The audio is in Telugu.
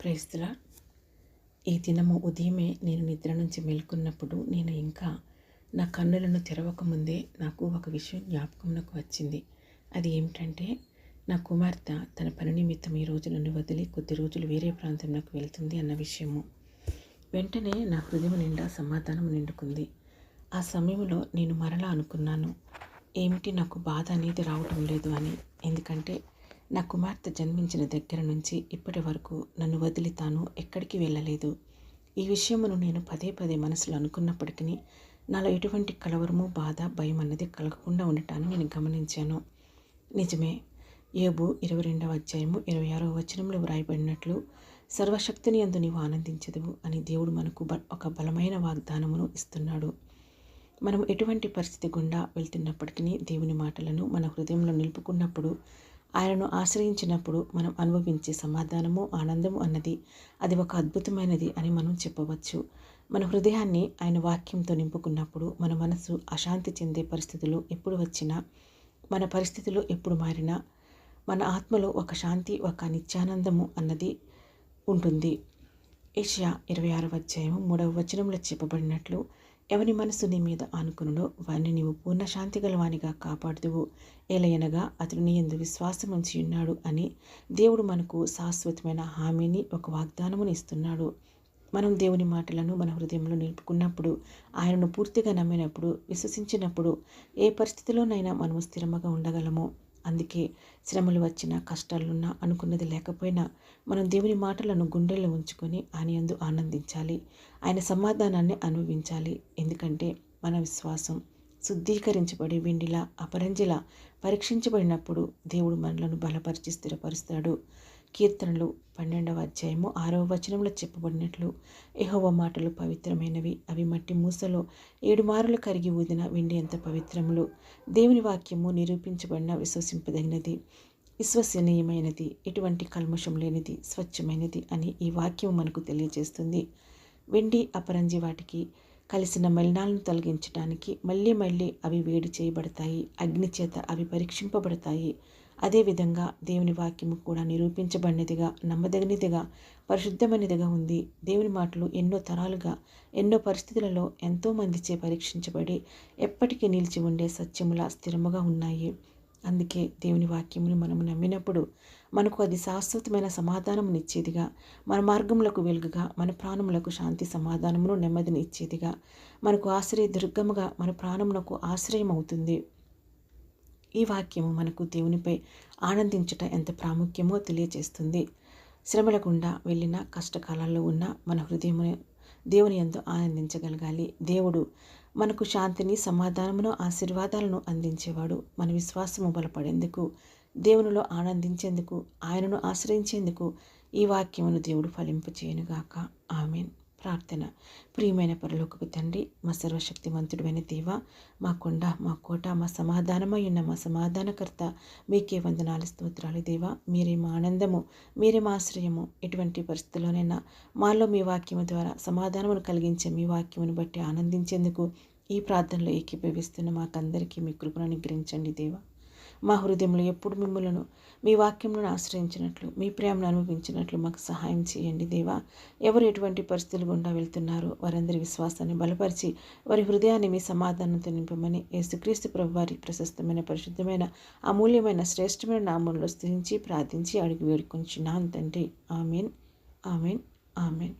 ప్రైస్తులా ఈ దినము ఉదయమే నేను నిద్ర నుంచి మేల్కొన్నప్పుడు నేను ఇంకా నా కన్నులను తెరవకముందే నాకు ఒక విషయం జ్ఞాపకంలోకి వచ్చింది. అది ఏమిటంటే నా కుమార్తె తన పని నిమిత్తం ఈ రోజు నన్ను వదిలి కొద్ది రోజులు వేరే ప్రాంతంలోకి వెళ్తుంది అన్న విషయము. వెంటనే నా హృదయం నిండా సమాధానం నిండుకుంది. ఆ సమయంలో నేను మరలా అనుకున్నాను ఏమిటి నాకు బాధ అనేది రావటం లేదు అని. ఎందుకంటే నా కుమార్తె జన్మించిన దగ్గర నుంచి ఇప్పటి వరకు నన్ను వదిలి తాను ఎక్కడికి వెళ్ళలేదు. ఈ విషయమును నేను పదే పదే మనసులో అనుకున్నప్పటికీ నాలో ఎటువంటి కలవరము బాధ భయం అన్నది కలగకుండా ఉండటాన్ని నేను గమనించాను. నిజమే ఏబు ఇరవై రెండవ అధ్యాయము ఇరవై ఆరో వచనంలో వ్రాయబడినట్లు సర్వశక్తిని అందు నీవు ఆనందించదువు అని దేవుడు మనకు బ ఒక బలమైన వాగ్దానమును ఇస్తున్నాడు. మనం ఎటువంటి పరిస్థితి గుండా వెళ్తున్నప్పటికీ దేవుని మాటలను మన హృదయంలో నిలుపుకున్నప్పుడు ఆయనను ఆశ్రయించినప్పుడు మనం అనుభవించే సమాధానము ఆనందము అన్నది అది ఒక అద్భుతమైనది అని మనం చెప్పవచ్చు. మన హృదయాన్ని ఆయన వాక్యంతో నింపుకున్నప్పుడు మన మనసు అశాంతి చెందే పరిస్థితులు ఎప్పుడు వచ్చినా మన పరిస్థితులు ఎప్పుడు మారినా మన ఆత్మలో ఒక శాంతి ఒక నిత్యానందము అన్నది ఉంటుంది. ఏషియా ఇరవై ఆరవ అధ్యాయం మూడవ వచనంలో చెప్పబడినట్లు ఎవని మనసు నీ మీద ఆనుకునుడో వారిని నీవు పూర్ణ శాంతి గలవానిగా కాపాడుదువు. ఏలయనగా అతడు నీ ఎందు విశ్వాసం ఉంచి ఉన్నాడు అని దేవుడు మనకు శాశ్వతమైన హామీని ఒక వాగ్దానమును ఇస్తున్నాడు. మనం దేవుని మాటలను మన హృదయంలో నిలుపుకున్నప్పుడు ఆయనను పూర్తిగా నమ్మినప్పుడు విశ్వసించినప్పుడు ఏ పరిస్థితిలోనైనా మనము స్థిరముగా ఉండగలము. అందుకే శ్రమలు వచ్చినా కష్టాలున్నా అనుకున్నది లేకపోయినా మనం దేవుని మాటలను గుండెల్లో ఉంచుకొని ఆయన యందు ఆనందించాలి. ఆయన సమాధానాన్ని అనుభవించాలి. ఎందుకంటే మన విశ్వాసం శుద్ధీకరించబడి వెండిలా అపరంజిలా పరీక్షించబడినప్పుడు దేవుడు మనలను బలపరిచి స్థిరపరుస్తాడు. కీర్తనలు పన్నెండవ అధ్యాయము ఆరవ వచనంలో చెప్పబడినట్లు ఎహోవ మాటలు పవిత్రమైనవి. అవి మట్టి మూసలో ఏడు మారులు కరిగి ఊదిన వెండి ఎంత పవిత్రములు. దేవుని వాక్యము నిరూపించబడిన విశ్వసింపదగినది. విశ్వసనీయమైనది. ఎటువంటి కల్మషం లేనిది. స్వచ్ఛమైనది అని ఈ వాక్యం మనకు తెలియజేస్తుంది. వెండి అపరంజి వాటికి కలిసిన మలినాలను తొలగించడానికి మళ్ళీ మళ్ళీ అవి వేడి చేయబడతాయి. అగ్ని చేత అవి పరీక్షింపబడతాయి. అదేవిధంగా దేవుని వాక్యము కూడా నిరూపించబడినదిగా నమ్మదగినదిగా పరిశుద్ధమైనదిగా ఉంది. దేవుని మాటలు ఎన్నో తరాలుగా ఎన్నో పరిస్థితులలో ఎంతోమందిచే పరీక్షించబడి ఎప్పటికీ నిలిచి ఉండే సత్యములా స్థిరముగా ఉన్నాయి. అందుకే దేవుని వాక్యమును మనము నమ్మినప్పుడు మనకు అది శాశ్వతమైన సమాధానమునిచ్చేదిగా మన మార్గములకు వెలుగుగా మన ప్రాణములకు శాంతి సమాధానమును నెమ్మదిని ఇచ్చేదిగా మనకు ఆశ్రయ దుర్గముగా మన ప్రాణమునకు ఆశ్రయం అవుతుంది ఈ వాక్యము మనకు దేవునిపై ఆనందించట ఎంత ప్రాముఖ్యమో తెలియజేస్తుంది శ్రమల గుండా వెళ్ళిన కష్టకాలాల్లో ఉన్న మన హృదయము దేవుని ఎంతో ఆనందించగలగాలి. దేవుడు మనకు శాంతిని సమాధానమును ఆశీర్వాదాలను అందించేవాడు. మన విశ్వాసము బలపడేందుకు దేవునిలో ఆనందించేందుకు ఆయనను ఆశ్రయించేందుకు ఈ వాక్యమును దేవుడు ఫలింపచేయనుగాక. ఆమెన్. ప్రార్థన. ప్రియమైన పరలోకపు తండ్రి మా సర్వశక్తివంతుడైన దేవ మా కొండ మా కోట మా సమాధానమై ఉన్న మా సమాధానకర్త మీకే వందనాలు స్తోత్రాలు దేవ. మీరే మా ఆనందము మీరే మా ఆశ్రయము. ఎటువంటి పరిస్థితుల్లోనైనా మాలో మీ వాక్యము ద్వారా సమాధానమును కలిగించే మీ వాక్యమును బట్టి ఆనందించేందుకు ఈ ప్రార్థనలో ఏకీభవిస్తున్న మాకందరికీ మీ కృపను అనుగ్రహించండి దేవా. మా హృదయంలో ఎప్పుడు మిమ్మలను మీ వాక్యములను ఆశ్రయించినట్లు మీ ప్రేమను అనుభవించినట్లు మాకు సహాయం చేయండి దేవా. ఎవరు ఎటువంటి పరిస్థితులు గుండా వెళ్తున్నారో వారందరి విశ్వాసాన్ని బలపరిచి వారి హృదయాన్ని మీ సమాధానంతో నింపమని యేసుక్రీస్తు ప్రభు వారి ప్రశస్తమైన పరిశుద్ధమైన అమూల్యమైన శ్రేష్టమైన నామంలో స్థిరించి ప్రార్థించి అడిగి వేడుకొంచున్నాను తండ్రి. ఆమెన్. ఆమెన్. ఆమెన్.